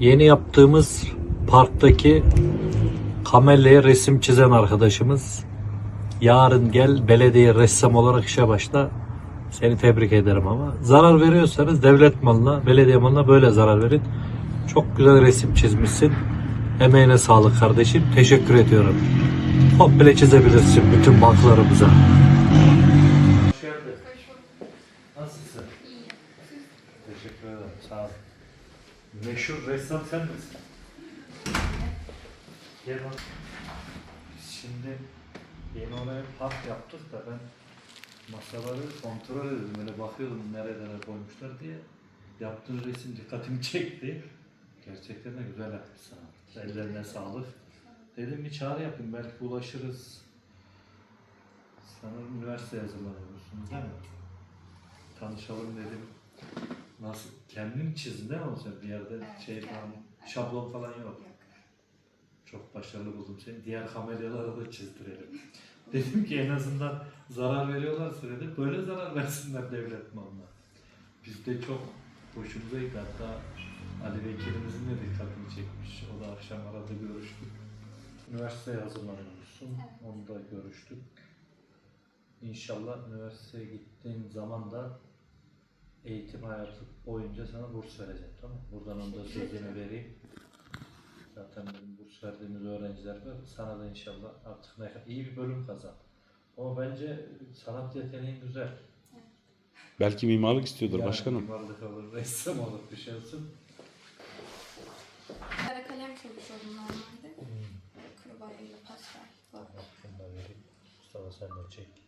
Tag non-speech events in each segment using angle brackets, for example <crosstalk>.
Yeni yaptığımız parktaki kamelyaya resim çizen arkadaşımız. Yarın gel belediye ressam olarak işe başla. Seni tebrik ederim ama. Zarar veriyorsanız devlet malına, belediye malına böyle zarar verin. Çok güzel resim çizmişsin. Emeğine sağlık kardeşim. Teşekkür ediyorum. Komple çizebilirsin bütün banklarımıza. Hoş geldin. Nasılsın? Teşekkür ederim. Sağ ol. Meşhur ressam sen misin? Gel bak. Şimdi yeni oraya park yaptık da ben masaları kontrol ediyordum. Böyle bakıyordum nerelere koymuşlar diye. Yaptığın resim dikkatimi çekti. Gerçekten de güzel yapmışsın. Ellerine sağlık. Dedim bir çağrı yapayım belki ulaşırız. Sanırım üniversiteye hazırlanıyorsun değil mi? Tanışalım dedim. Nasıl? Kendin çizdin değil mi o senin? Bir yerde şey falan, şablon falan yok. Çok başarılı buldum seni. Diğer kamelyalara da çizdirelim. <laughs> Dedim ki en azından zarar veriyorlarsa dedim. Böyle zarar versinler devlet malına. Biz de çok hoşumuza gitti. Hatta Ali Vekilimizin de dikkatini çekmiş. O da akşam arada görüştük. Üniversiteye hazırlanıyormuşsun. Onu da görüştük. İnşallah üniversiteye gittiğin zaman da eğitim hayatı boyunca sana burs vereceğim tamam mı? Buradan onu da sözünü vereyim. Zaten benim burs verdiğimiz öğrenciler var. Sana da inşallah artık ne iyi bir bölüm kazan. Ama bence sanat yeteneğin güzel. Belki mimarlık istiyordur Yani başkanım. Mimarlık olur, ressam olur, bir şey olsun. Kara kalem çalışıyordum normalde. Kuru boyayla pastel falan. Bak şunu da vereyim. Mustafa sen de çek.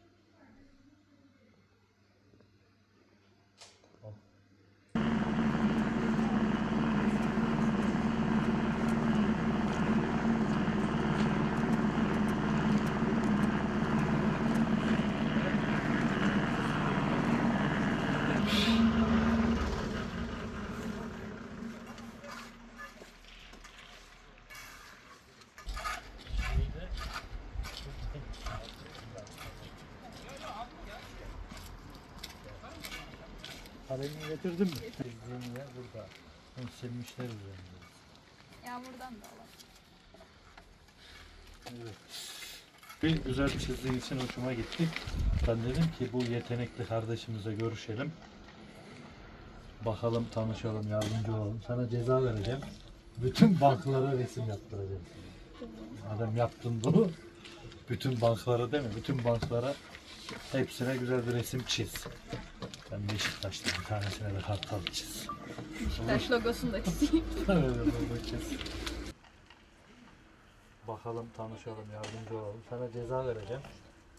Kalemini getirdin mi? Yer burada. Bunu silmişler üzerinde. Yağmurdan da alalım. Evet. Bir güzel çizdiğin için hoşuma gitti. Ben dedim ki bu yetenekli kardeşimize görüşelim. Bakalım tanışalım, yardımcı olalım. Sana ceza vereceğim. Bütün banklara resim yaptıracağım. Madem yaptın bunu, bütün banklara değil mi? Bütün banklara hepsine güzel bir resim çiz. Ben Beşiktaş'ta bir tanesine de kartal çiz. Beşiktaş logosunu da çizeyim. <laughs> Bakalım tanışalım, yardımcı olalım. Sana ceza vereceğim.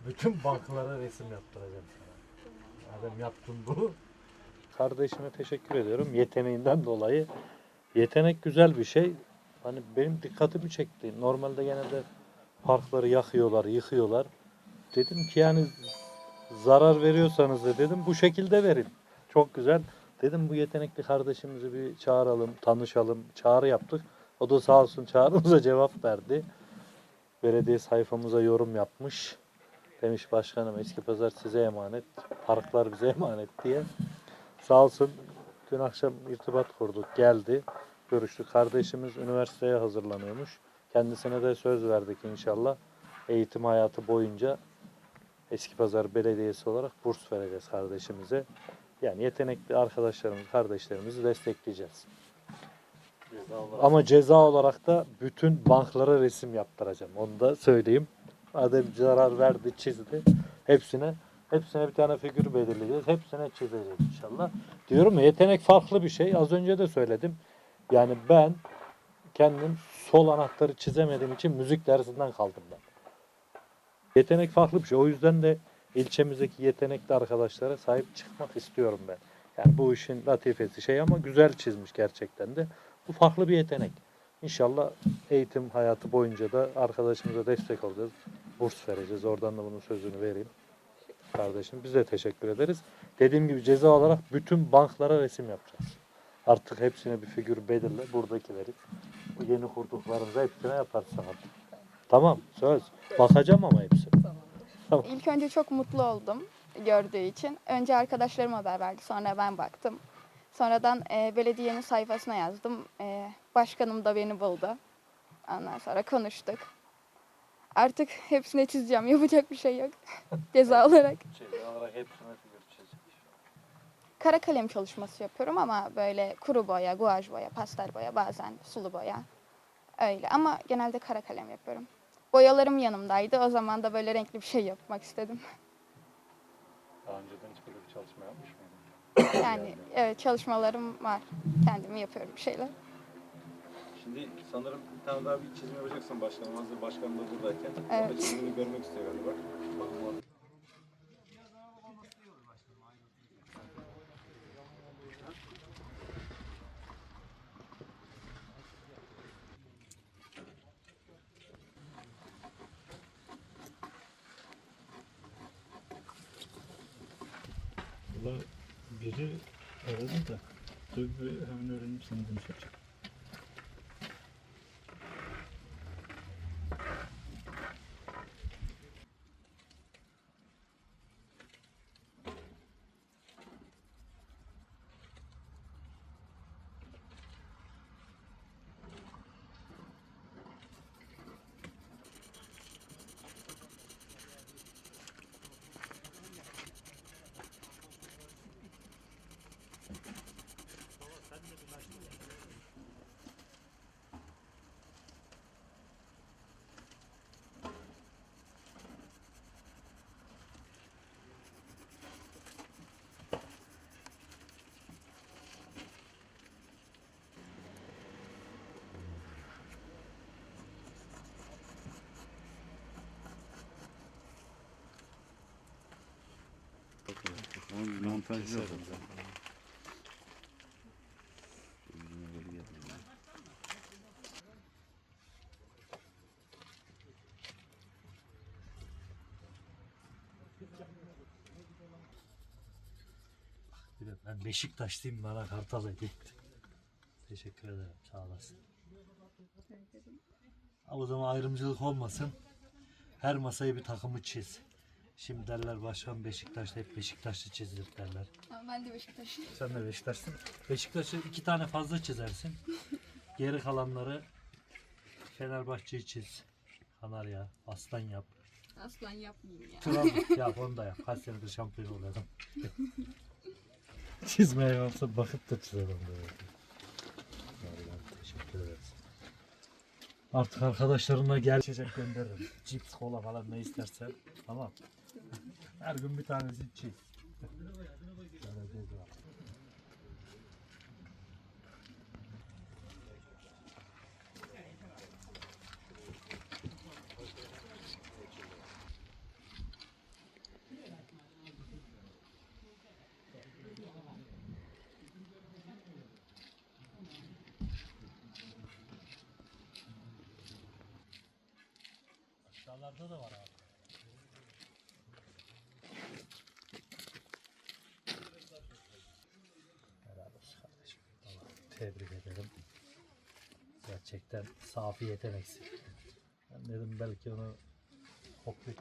Bütün banklara resim yaptıracağım sana. Madem yaptın bunu. Kardeşime teşekkür ediyorum yeteneğinden dolayı. Yetenek güzel bir şey. Hani benim dikkatimi çekti. Normalde genelde parkları yakıyorlar, yıkıyorlar. Dedim ki yani zarar veriyorsanız da dedim bu şekilde verin. Çok güzel. Dedim bu yetenekli kardeşimizi bir çağıralım, tanışalım. Çağrı yaptık. O da sağ olsun çağrımıza <laughs> cevap verdi. Belediye sayfamıza yorum yapmış. Demiş başkanım eski pazar size emanet. Parklar bize emanet diye. Sağ olsun dün akşam irtibat kurduk. Geldi. Görüştük. Kardeşimiz üniversiteye hazırlanıyormuş. Kendisine de söz verdik inşallah. Eğitim hayatı boyunca Eskipazarı Belediyesi olarak burs vereceğiz kardeşimize. Yani yetenekli arkadaşlarımız, kardeşlerimizi destekleyeceğiz. Ama ceza olarak da bütün banklara resim yaptıracağım. Onu da söyleyeyim. Madem zarar verdi, çizdi. Hepsine hepsine bir tane figür belirleyeceğiz. Hepsine çizeceğiz inşallah. Diyorum ya yetenek farklı bir şey. Az önce de söyledim. Yani ben kendim sol anahtarı çizemediğim için müzik dersinden kaldım ben. Yetenek farklı bir şey. O yüzden de ilçemizdeki yetenekli arkadaşlara sahip çıkmak istiyorum ben. Yani bu işin latifesi şey ama güzel çizmiş gerçekten de. Bu farklı bir yetenek. İnşallah eğitim hayatı boyunca da arkadaşımıza destek olacağız. Burs vereceğiz. Oradan da bunun sözünü vereyim. Kardeşim biz de teşekkür ederiz. Dediğim gibi ceza olarak bütün banklara resim yapacağız. Artık hepsine bir figür belirle. Buradakileri. Bu yeni kurduklarımıza hepsine yaparsın artık. Tamam söz. Bakacağım ama hepsi. İlk önce çok mutlu oldum gördüğü için. Önce arkadaşlarım haber verdi, sonra ben baktım. Sonradan e, belediyenin sayfasına yazdım. E, başkanım da beni buldu. Ondan sonra konuştuk. Artık hepsine çizeceğim. Yapacak bir şey yok. <laughs> Ceza olarak. Şey, olarak hepsine figür çizecek. Kara kalem çalışması yapıyorum ama böyle kuru boya, guaj boya, pastel boya, bazen sulu boya. Öyle ama genelde kara kalem yapıyorum. Boyalarım yanımdaydı. O zaman da böyle renkli bir şey yapmak istedim. Daha önceden hiç böyle bir çalışma yapmış mıydın? Yani evet çalışmalarım var. Kendim yapıyorum bir şeyler. Şimdi sanırım bir tane daha bir çizim yapacaksın başkanım. Hazır başkanım da buradayken. Evet. O da çizimini görmek istiyor galiba. Bakalım. Valla biri aradı da. Dur hemen öğrenip sana konuşacağım. Montaj yok. Ben Beşiktaşlıyım bana kartal hediye etti. Teşekkür ederim sağ olasın. O zaman ayrımcılık olmasın. Her masayı bir takımı çiz. Şimdi derler başkan Beşiktaş'ta hep Beşiktaşlı çizilir derler. Ben de Beşiktaş'ım. Sen de Beşiktaş'sın. Beşiktaş'ı iki tane fazla çizersin. Geri kalanları Fenerbahçe'yi çiz. Kanarya, Aslan yap. Aslan yapmayayım ya. Trabzon <laughs> yap onu da yap. Kaç senedir şampiyon oluyorum. <laughs> Çizmeye kalksa bakıp da böyle. Vallahi teşekkür ederiz. Artık arkadaşlarımla gel içecek gönderirim. Cips, kola falan ne istersen. Tamam. Her gün bir tanesi ceza. Aşağılarda da var abi. Helal olsun kardeşim. Vallahi tebrik ederim. Gerçekten safi yeteneksin. Ben dedim belki onu kopya